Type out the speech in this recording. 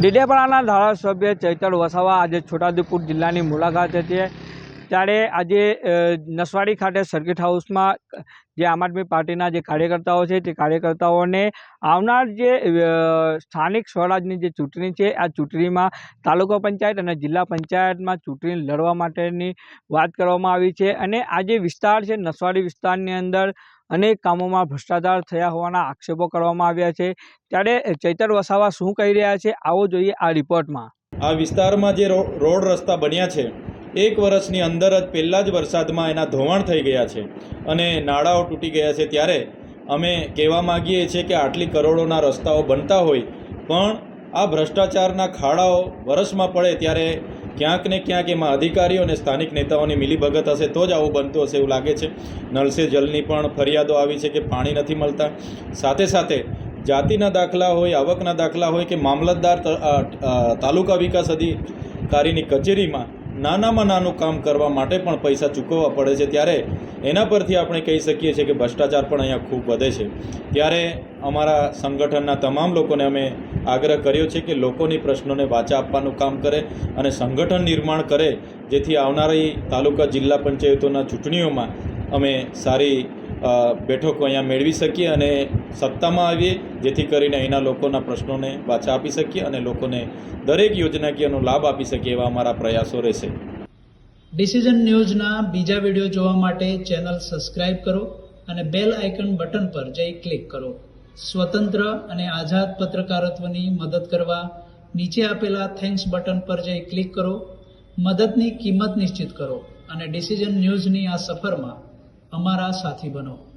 ડેડિયાપાડાના ધારાસભ્ય ચૈતર વસાવા આજે છોટાઉદેપુર જિલ્લાની મુલાકાત છે ત્યારે આજે નસવાડી ખાતે સર્કિટ હાઉસમાં જે આમ આદમી પાર્ટીના જે કાર્યકર્તાઓ છે, તે કાર્યકર્તાઓને આવનાર જે સ્થાનિક સ્વરાજની જે ચૂંટણી છે, આ ચૂંટણીમાં તાલુકા પંચાયત અને જિલ્લા પંચાયતમાં ચૂંટણી લડવા માટેની વાત કરવામાં આવી છે. અને આ જે વિસ્તાર છે, નસવાડી વિસ્તારની અંદર અનેક કામોમાં ભ્રષ્ટાચાર થયા હોવાના આક્ષેપો કરવામાં આવ્યા છે. ત્યારે ચૈતર વસાવા શું કહી રહ્યા છે, આવો જોઈએ આ રિપોર્ટમાં. આ વિસ્તારમાં જે રોડ રસ્તા બન્યા છે, એક વર્ષની અંદર જ પહેલાં જ વરસાદમાં એના ધોવાણ થઈ ગયા છે અને નાળાઓ તૂટી ગયા છે. ત્યારે અમે કહેવા માગીએ છીએ કે આટલી કરોડોના રસ્તાઓ બનતા હોય, પણ આ ભ્રષ્ટાચારના ખાડાઓ વરસમાં પડે ત્યારે ક્યાંક ને ક્યાંક એમાં અધિકારીઓ અને સ્થાનિક નેતાઓની મિલીભગત હશે તો જ આવું બનતું હશે એવું લાગે છે. નળ જલની પણ ફરિયાદો આવી છે કે પાણી નથી મળતા. સાથે સાથે જાતિના દાખલા હોય, આવકના દાખલા હોય કે મામલતદાર તાલુકા વિકાસ અધિકારીની કચેરીમાં નાનામાં નાનું કામ કરવા માટે પણ પૈસા ચૂકવવા પડે છે. ત્યારે એના પરથી આપણે કહી શકીએ છીએ કે ભ્રષ્ટાચાર પણ અહીંયા ખૂબ વધે છે. ત્યારે અમારા સંગઠનના તમામ લોકોને અમે આગ્રહ કર્યો છે કે લોકોની પ્રશ્નોને વાચા આપવાનું કામ કરે અને સંગઠન નિર્માણ કરે, જેથી આવનારી તાલુકા જિલ્લા પંચાયતોના ચૂંટણીઓમાં અમે સારી બેઠકો અહીંયા મેળવી શકીએ અને સત્તામાં આવીએ, જેથી કરીને અહીંના લોકોના પ્રશ્નોને પાછા આપી શકીએ અને લોકોને દરેક યોજનાકીયનો લાભ આપી શકીએ એવા અમારા પ્રયાસો રહેશે. ડિસિઝન ન્યૂઝના બીજા વીડિયો જોવા માટે ચેનલ સબસ્ક્રાઇબ કરો અને બેલ આઇકન બટન પર જઈ ક્લિક કરો. સ્વતંત્ર અને આઝાદ પત્રકારત્વની મદદ કરવા નીચે આપેલા થેન્ક્સ બટન પર જઈ ક્લિક કરો. મદદની કિંમત નિશ્ચિત કરો અને ડિસિઝન ન્યૂઝની આ સફરમાં અમારા સાથી બનો.